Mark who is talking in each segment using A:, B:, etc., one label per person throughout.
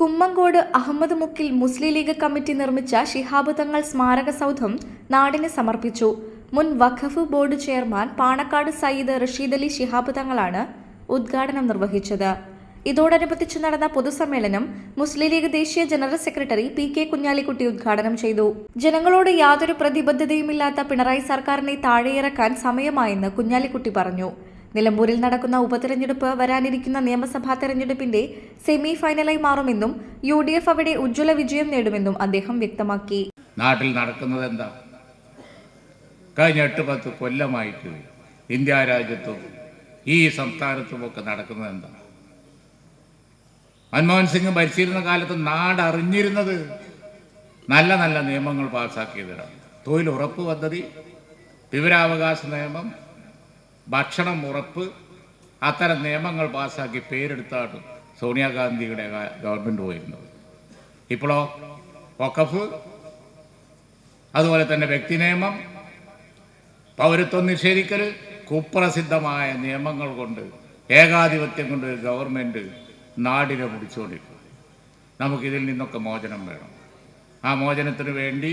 A: Kummankode Ahammed മുക്കിൽ Muslim League committee നിർമ്മിച്ച ശിഹാബ് തങ്ങൾ സ്മാരക സൗധം നാടിന് സമർപ്പിച്ചു. മുൻ വഖഫ് ബോർഡ് ചെയർമാൻ പാണക്കാട് സയ്യിദ് റഷീദ് അലി ശിഹാബ് തങ്ങളാണ് ഉദ്ഘാടനം നിർവഹിച്ചത്. ഇതോടനുബന്ധിച്ച് നടന്ന പൊതുസമ്മേളനം മുസ്ലിം ലീഗ് ദേശീയ general secretary P K Kunhalikutty ഉദ്ഘാടനം ചെയ്തു. ജനങ്ങളോട് യാതൊരു പ്രതിബദ്ധതയുമില്ലാത്ത പിണറായി സർക്കാരിനെ താഴെയിറക്കാൻ സമയമായെന്ന് കുഞ്ഞാലിക്കുട്ടി പറഞ്ഞു. നിലമ്പൂരിൽ നടക്കുന്ന ഉപതെരഞ്ഞെടുപ്പ് വരാനിരിക്കുന്ന നിയമസഭാ തെരഞ്ഞെടുപ്പിന്റെ സെമി ഫൈനലായി മാറുമെന്നും യു ഡി എഫ് അവിടെ ഉജ്ജ്വല വിജയം നേടുമെന്നും അദ്ദേഹം വ്യക്തമാക്കി.
B: നാട്ടിൽ നടക്കുന്നത് എന്താ? കഴിഞ്ഞ എട്ട് പത്ത് കൊല്ലമായിട്ട് ഇന്ത്യ രാജ്യത്തും ഈ സംസ്ഥാനത്തുമൊക്കെ നടക്കുന്നത് എന്താ? മൻമോഹൻ സിംഗ് ഭരിച്ചിരുന്ന കാലത്ത് നാട് അറിഞ്ഞിരുന്നത് നല്ല നല്ല നിയമങ്ങൾ പാസ്സാക്കിയതിനാണ് തൊഴിലുറപ്പ് പദ്ധതി വിവരാവകാശ നിയമം ഭക്ഷണം ഉറപ്പ് അത്തരം നിയമങ്ങൾ പാസ്സാക്കി പേരെടുത്താണ് സോണിയാഗാന്ധിയുടെ ഗവൺമെന്റ് പോയിരുന്നത്. ഇപ്പോഴോ വഖഫ് അതുപോലെ തന്നെ വ്യക്തി നിയമം പൗരത്വം നിഷേധിക്കൽ കുപ്രസിദ്ധമായ നിയമങ്ങൾ കൊണ്ട് ഏകാധിപത്യം കൊണ്ട് ഗവൺമെന്റ് നാടിനെ മുടിച്ചുകൊണ്ടിരിക്കും നമുക്കിതിൽ നിന്നൊക്കെ മോചനം വേണം. ആ മോചനത്തിന് വേണ്ടി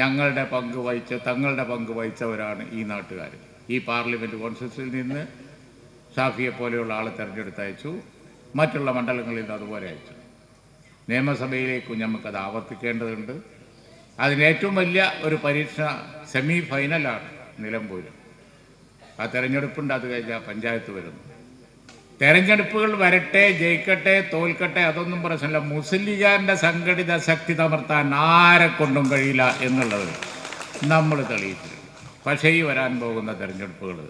B: ഞങ്ങളുടെ പങ്ക് വഹിച്ച തങ്ങളുടെ പങ്ക് വഹിച്ചവരാണ് ഈ നാട്ടുകാർ ഈ പാർലമെന്റ് കോൺഗ്രസിൽ നിന്ന് ഷാഫിയെ പോലെയുള്ള ആളെ തിരഞ്ഞെടുത്തയച്ചു. മറ്റുള്ള മണ്ഡലങ്ങളിൽ നിന്ന് അതുപോലെ അയച്ചു. നിയമസഭയിലേക്കും നമുക്കത് ആവർത്തിക്കേണ്ടതുണ്ട്. അതിന് ഏറ്റവും വലിയ ഒരു പരീക്ഷ സെമി ഫൈനലാണ് നിലമ്പൂർ ആ തെരഞ്ഞെടുപ്പുണ്ട് അത് കഴിഞ്ഞാൽ പഞ്ചായത്ത് വരുന്നു. തെരഞ്ഞെടുപ്പുകൾ വരട്ടെ ജയിക്കട്ടെ തോൽക്കട്ടെ അതൊന്നും പ്രശ്നമില്ല. മുസ്ലിം ലീഗാറിന്റെ സംഘടിത ശക്തി തമർത്താൻ ആരെ കൊണ്ടും കഴിയില്ല എന്നുള്ളത് നമ്മൾ തെളിയിച്ചു ഈ വരാൻ പോകുന്ന തെരഞ്ഞെടുപ്പുകൾ.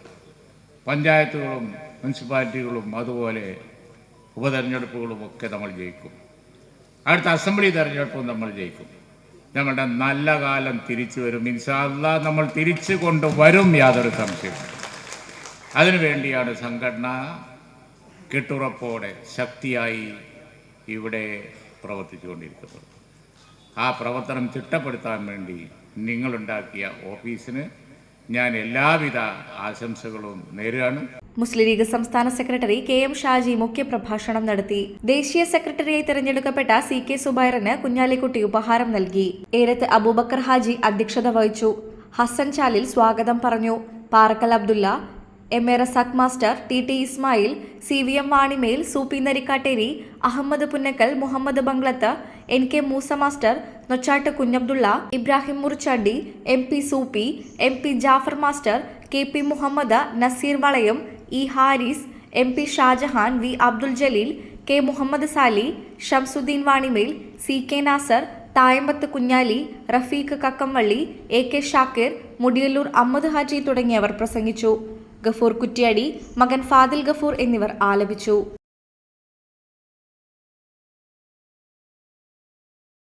B: പഞ്ചായത്തുകളും മുനിസിപ്പാലിറ്റികളും അതുപോലെ ഉപതെരഞ്ഞെടുപ്പുകളും ഒക്കെ നമ്മൾ ജയിക്കും. അടുത്ത അസംബ്ലി തെരഞ്ഞെടുപ്പും നമ്മൾ ജയിക്കും. ഞങ്ങളുടെ നല്ല കാലം തിരിച്ചു വരും. ഇൻഷാല്ല നമ്മൾ തിരിച്ചു കൊണ്ടുവരും യാതൊരു സംശയവും അതിനുവേണ്ടിയാണ് സംഘടന കെട്ടുറപ്പോടെ ശക്തിയായി ഇവിടെ പ്രവർത്തിച്ചുകൊണ്ടിരിക്കുന്നത്. ആ പ്രവർത്തനം ചിട്ടപ്പെടുത്താൻ വേണ്ടി നിങ്ങളുണ്ടാക്കിയ ഓഫീസിന് ഞാൻ എല്ലാവിധ ആശംസകളും നേരുകയാണ്.
A: മുസ്ലിം ലീഗ് സംസ്ഥാന സെക്രട്ടറി കെ എം ഷാജി മുഖ്യപ്രഭാഷണം നടത്തി. ദേശീയ സെക്രട്ടറിയായി തെരഞ്ഞെടുക്കപ്പെട്ട സി കെ സുബൈറിന് കുഞ്ഞാലിക്കുട്ടി ഉപഹാരം നൽകി. ഏരത്ത് അബൂബക്കർ ഹാജി അധ്യക്ഷത വഹിച്ചു. ഹസൻ ചാലിൽ സ്വാഗതം പറഞ്ഞു. Parakkal Abdulla M A Razak master T T Ismail C V M Vanimel Soopy Narikkatteri Ahammed Punnakkal Muhammad Banglath N K Moosa master Nochat Kunhabdulla Ibrahim Murichandi M P Soopy M P Jafar master K P Muhammad Naseer Valayam E Haris M P Shajahan V Abdul Jaleel K Muhammad Sali Shamsuddin Vanimel C K Nasar Thayambath Kunhali Rafeeq Kakkamvalli A K Shakir Mudiyallur Ahammed Haji തുടങ്ങിയവർ പ്രസംഗിച്ചു. ഗഫൂർ കുറ്റ്യാടി മകൻ ഫാദിൽ ഗഫൂർ എന്നിവർ ആലപിച്ചു.